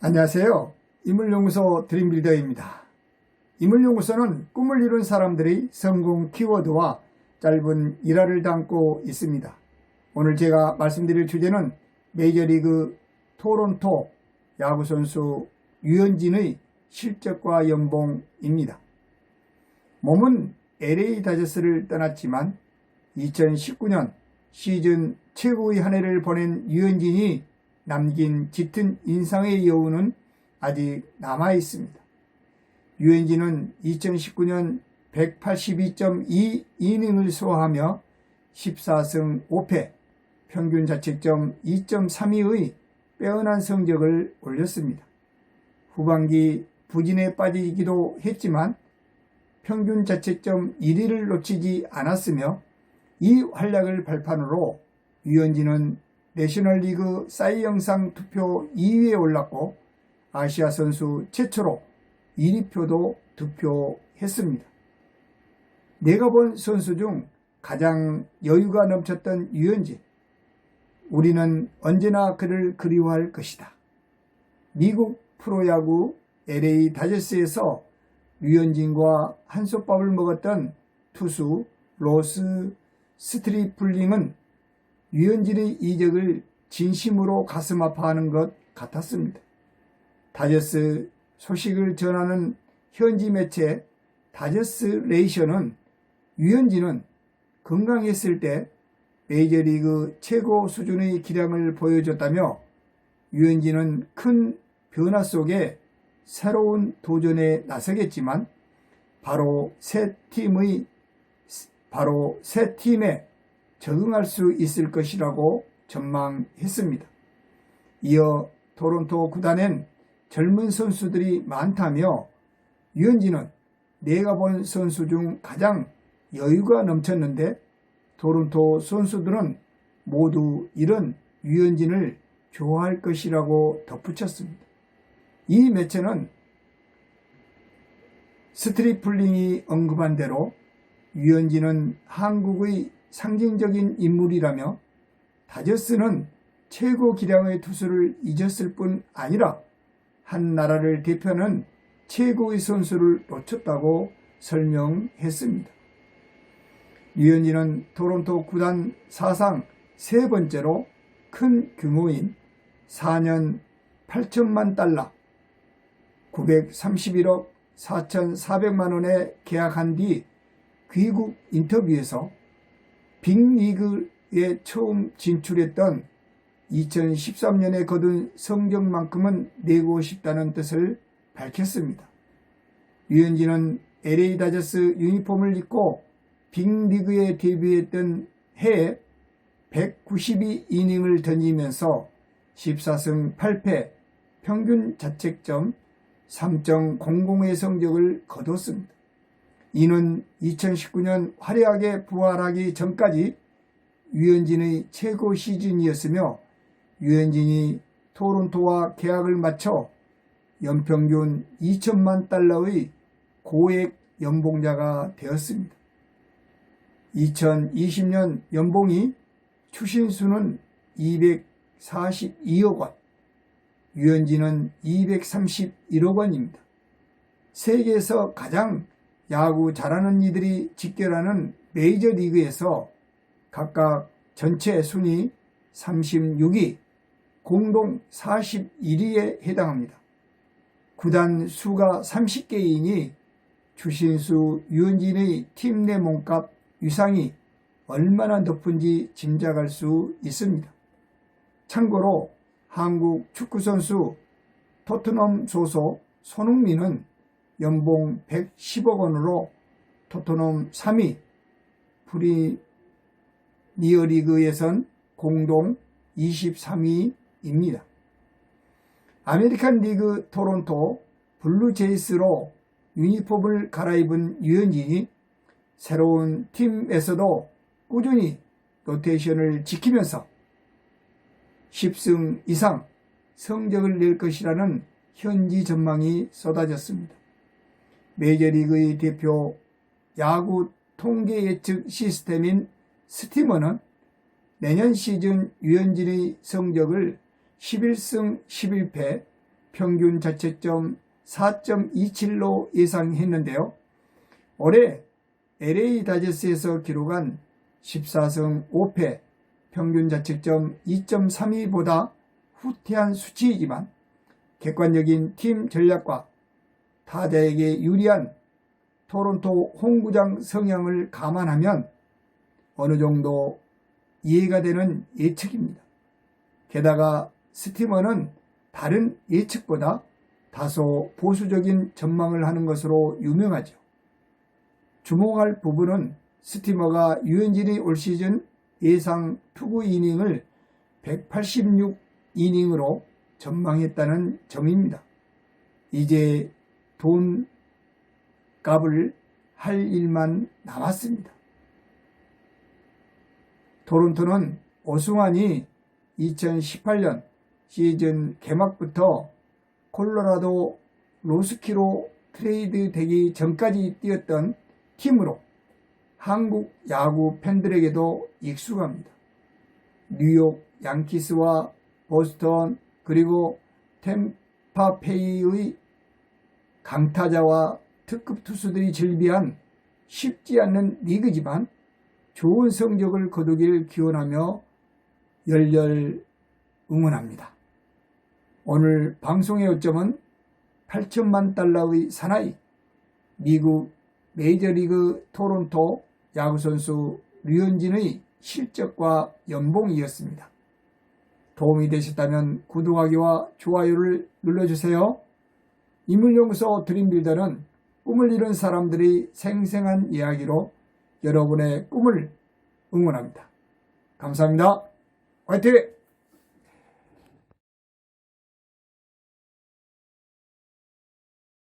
안녕하세요. 이물연구소 드림빌더입니다. 이물연구소는 꿈을 이룬 사람들의 성공 키워드와 짧은 일화를 담고 있습니다. 오늘 제가 말씀드릴 주제는 메이저리그 토론토 야구선수 유현진의 실적과 연봉입니다. 몸은 LA 다저스를 떠났지만 2019년 시즌 최고의 한 해를 보낸 유현진이 남긴 짙은 인상의 여운은 아직 남아 있습니다. 유현진은 2019년 182.2이닝을 소화하며 14승 5패, 평균 자책점 2.32의 빼어난 성적을 올렸습니다. 후반기 부진에 빠지기도 했지만 평균 자책점 1위를 놓치지 않았으며 이 활약을 발판으로 유현진은 내셔널리그 사이 영상 투표 2위에 올랐고 아시아 선수 최초로 1위표도 득표했습니다. 내가 본 선수 중 가장 여유가 넘쳤던 유현진. 우리는 언제나 그를 그리워할 것이다. 미국 프로야구 LA 다저스에서 류현진과 한솥밥을 먹었던 투수 로스 스트리플링은 유현진의 이적을 진심으로 가슴 아파하는 것 같았습니다. 다저스 소식을 전하는 현지 매체 다저스 레이션은 유현진은 건강했을 때 메이저리그 최고 수준의 기량을 보여줬다며 유현진은 큰 변화 속에 새로운 도전에 나서겠지만 바로 새 팀의 바로 새 팀에 적응할 수 있을 것이라고 전망했습니다. 이어 토론토 구단엔 젊은 선수들이 많다며 유현진은 내가 본 선수 중 가장 여유가 넘쳤는데 토론토 선수들은 모두 이런 유현진을 좋아할 것이라고 덧붙였습니다. 이 매체는 스트리플링이 언급한 대로 유현진은 한국의 상징적인 인물이라며 다저스는 최고 기량의 투수를 잊었을 뿐 아니라 한 나라를 대표하는 최고의 선수를 놓쳤다고 설명했습니다. 유현진은 토론토 구단 사상 세 번째로 큰 규모인 4년 8천만 달러 931억 4,400만 원에 계약한 뒤 귀국 인터뷰에서 빅리그에 처음 진출했던 2013년에 거둔 성적만큼은 내고 싶다는 뜻을 밝혔습니다. 유현진은 LA 다저스 유니폼을 입고 빅리그에 데뷔했던 해에 192이닝을 던지면서 14승 8패 평균 자책점 3.00의 성적을 거뒀습니다. 이는 2019년 화려하게 부활하기 전까지 유현진의 최고 시즌이었으며 유현진이 토론토와 계약을 마쳐 연평균 2천만 달러의 고액 연봉자가 되었습니다. 2020년 연봉이 추신수는 242억 원, 유현진은 231억 원입니다. 세계에서 가장 야구 잘하는 이들이 직결하는 메이저 리그에서 각각 전체 순위 36위, 공동 41위에 해당합니다. 구단 수가 30개이니 추신수 유현진의 팀 내 몸값 위상이 얼마나 높은지 짐작할 수 있습니다. 참고로 한국 축구선수 토트넘 소속 손흥민은 연봉 110억 원으로 토트넘 3위, 프리미어리그에선 공동 23위입니다. 아메리칸 리그 토론토 블루제이스로 유니폼을 갈아입은 유현진이 새로운 팀에서도 꾸준히 로테이션을 지키면서 10승 이상 성적을 낼 것이라는 현지 전망이 쏟아졌습니다. 메이저리그의 대표 야구 통계 예측 시스템인 스티머는 내년 시즌 유현진의 성적을 11승 11패 평균 자책점 4.27로 예상했는데요. 올해 LA 다저스에서 기록한 14승 5패 평균 자책점 2.32보다 후퇴한 수치이지만 객관적인 팀 전략과 타자에게 유리한 토론토 홈구장 성향을 감안하면 어느 정도 이해가 되는 예측입니다. 게다가 스티머는 다른 예측보다 다소 보수적인 전망을 하는 것으로 유명하죠. 주목할 부분은 스티머가 유현진이 올 시즌 예상 투구 이닝을 186 이닝으로 전망했다는 점입니다. 이제 돈 값을 할 일만 남았습니다. 토론토는 오승환이 2018년 시즌 개막부터 콜로라도 로스키로 트레이드 되기 전까지 뛰었던 팀으로 한국 야구 팬들에게도 익숙합니다. 뉴욕 양키스와 보스턴 그리고 템파페이의 강타자와 특급 투수들이 즐비한 쉽지 않는 리그지만 좋은 성적을 거두길 기원하며 열렬 응원합니다. 오늘 방송의 요점은 8천만 달러의 사나이 미국 메이저리그 토론토 야구선수 류현진의 실적과 연봉이었습니다. 도움이 되셨다면 구독하기와 좋아요를 눌러주세요. 인물연구소 드림빌더는 꿈을 이룬 사람들의 생생한 이야기로 여러분의 꿈을 응원합니다. 감사합니다. 화이팅!